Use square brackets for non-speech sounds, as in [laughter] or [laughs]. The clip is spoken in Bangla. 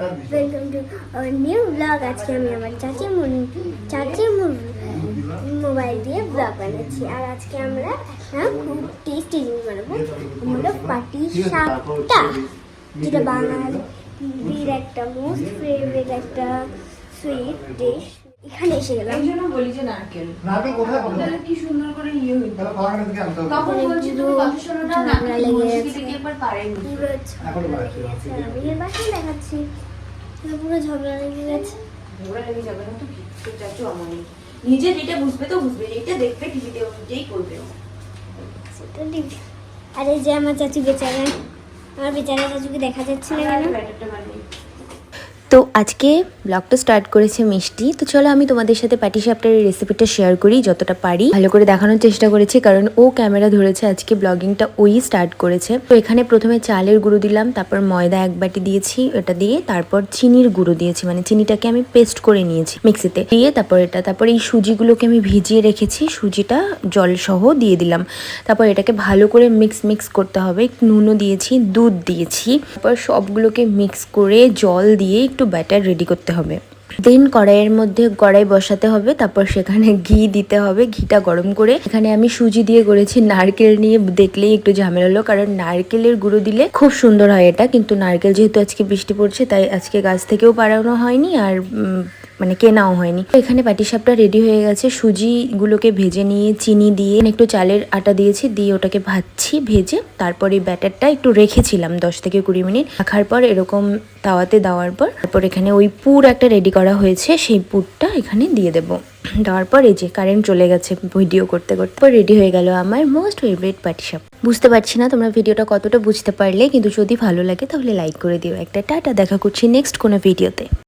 Welcome to our new blog আজকে আমি আমার চাচি চাচি মোবাইল দিয়ে ব্লগ বানাচ্ছি আর আজকে আমরা একটা খুব টেস্টি জিনিস বানাবো আমরা পাটি সাপটা যেটা বাঙালির একটা মোস্ট ফেভারিট একটা সুইট ডিশ এখানে এসে গেলাম এই জন্য বলি যে নারকেল নারকেল কোথায় পাবো তাহলে কি সুন্দর করে ইয়ে হইতো তাহলে ফাঁকা থেকে আনতে হবে তখন বলছি তুমি ঝগড়া নারকেল গেছে। থেকে একবার পারেনি পুরো এখনও। গেছে। আমি বাসায় দেখাচ্ছি পুরো ঝগড়া লেগে গেছে। ঝগড়া লেগে যাবে না তো নিজে যেটা বুঝবে তো বুঝবে যেটা দেখবে টিভিতে অনুযায়ী করবে। সেটা ঠিক। আরে যে আমার চাচু বেচারা আমার বেচারা চাচুকে দেখা যাচ্ছে না কেন? তো আজকে ব্লগটা স্টার্ট করেছে মিষ্টি। তো চলো আমি তোমাদের সাথে প্যাটি সাপটার রেসিপিটা শেয়ার করি, যতটা পারি। ভালো করে দেখানোর চেষ্টা করেছি, কারণ ও ক্যামেরা ধরেছে আজকে ব্লগিংটা ওই স্টার্ট করেছে। তো এখানে প্রথমে চালের গুঁড়ো দিলাম, তারপর ময়দা এক বাটি দিয়েছি এটা দিয়ে, তারপর চিনির গুঁড়ো দিয়েছি মানে চিনিটাকে আমি পেস্ট করে নিয়েছি মিক্সিতে দিয়ে তারপর এটা, তারপর এই সুজিগুলোকে আমি ভিজিয়ে রেখেছি, সুজিটা জল সহ দিয়ে দিলাম। তারপর এটাকে ভালো করে মিক্স মিক্স করতে হবে নুনও দিয়েছি, দুধ দিয়েছি। তারপর সবগুলোকে মিক্স করে জল দিয়ে একটু ব্যাটার রেডি করতে হবে। দেন কড়াইয়ের মধ্যে কড়াই বসাতে হবে, তারপর সেখানে [laughs] ঘি দিতে হবে, ঘিটা গরম করে। এখানে আমি সুজি দিয়ে করেছি নারকেল নিয়ে, দেখলেই একটু ঝামেলা হলো, কারণ নারকেলের গুঁড়ো দিলে খুব সুন্দর হয় এটা, কিন্তু নারকেল যেহেতু আজকে বৃষ্টি পড়ছে, তাই আজকে গাছ থেকেও পাড়ানো হয়নি, আর মানে কেনাও হয়নি। তো এখানে পাটিসাপটা রেডি হয়ে গেছে। সুজিগুলোকে ভেজে নিয়ে চিনি দিয়ে একটু চালের আটা দিয়েছি, দিয়ে ওটাকে ভাজছি, ভেজে তারপর ব্যাটারটা একটু রেখেছিলাম দশ থেকে কুড়ি মিনিট। রাখার পর এরকম তাওয়াতে দেওয়ার পর তারপর এখানে ওই পুর একটা রেডি করা হয়েছে, সেই পুরটা এখানে দিয়ে দেবো। দেওয়ার পর এই যে কারেন্ট চলে গেছে ভিডিও করতে করতে। পর রেডি হয়ে গেল আমার মোস্ট ফেভারিট পাটিসাপ বুঝতে পারছি না তোমরা ভিডিওটা কতটা বুঝতে পারলে, কিন্তু যদি ভালো লাগে তাহলে লাইক করে দিও। একটা টাটা, দেখা করছি নেক্সট কোনো ভিডিওতে